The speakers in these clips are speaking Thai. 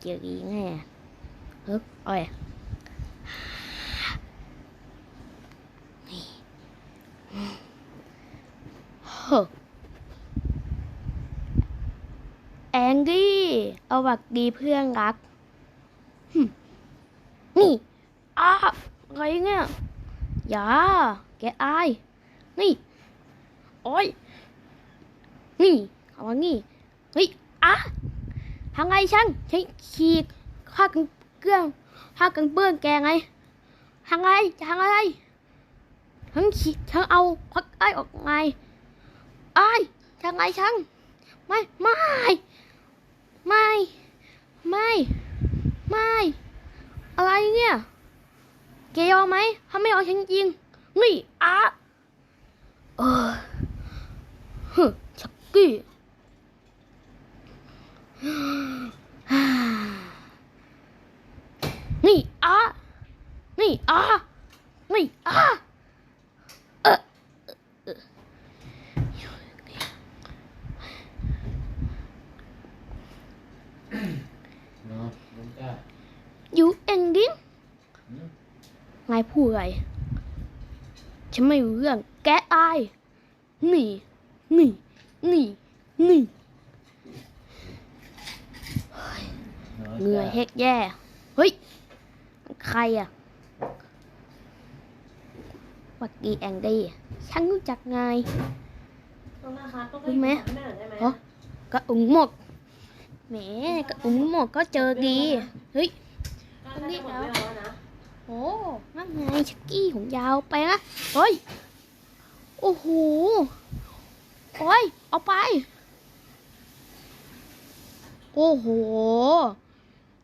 เจออีแน่เฮ้ยเอ้ยเฮ้อแองกี้ เอาหวักดีเพื่อนรัก นี่อ้าอะไรเนี่ย อย่า แกอาย นี่ โอ้ย นี่ เอามานี่ เฮ้ยอะ ทางไงฉันฉันขี่ข้ากันเกลื่องข้ากันเปื้อนแกไงทางไงทางอะไรฉันขี่ฉันเอาพักไอ้ออกไงไอ้ทางไงฉันไม่ไม่ไม่ไม่ไม่อะไรเนี่ยแกยอมไหมถ้าไม่เอาฉันยิงนี่อะเออฮึชักกี้ นี่อะนี่อะนี่อะเออเออเนายู่เองดิหืมนายพูดอะไรฉันไม่รู้เรื่องแกอายนี่นี่นี่นี่นาะ เหนื่อยเฮกแย่ เฮ้ย ใครอะวักดีแองดี้ฉันรู้จักไงต้องนะคะต้องรู้ไหมแม่หน่อยได้ไหมฮะกระอุ๋งหมดแหมกระอุ๋งหมดก็เจอดีเฮ้ยถ้าถ้าจะหมดไม่เอาแล้วนะโอ้นั่นไงชักกี้ผมยาวไปนะเฮ้ยโอ้โหโอ้ยเอาไป โอ้โห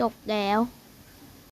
จบแล้ว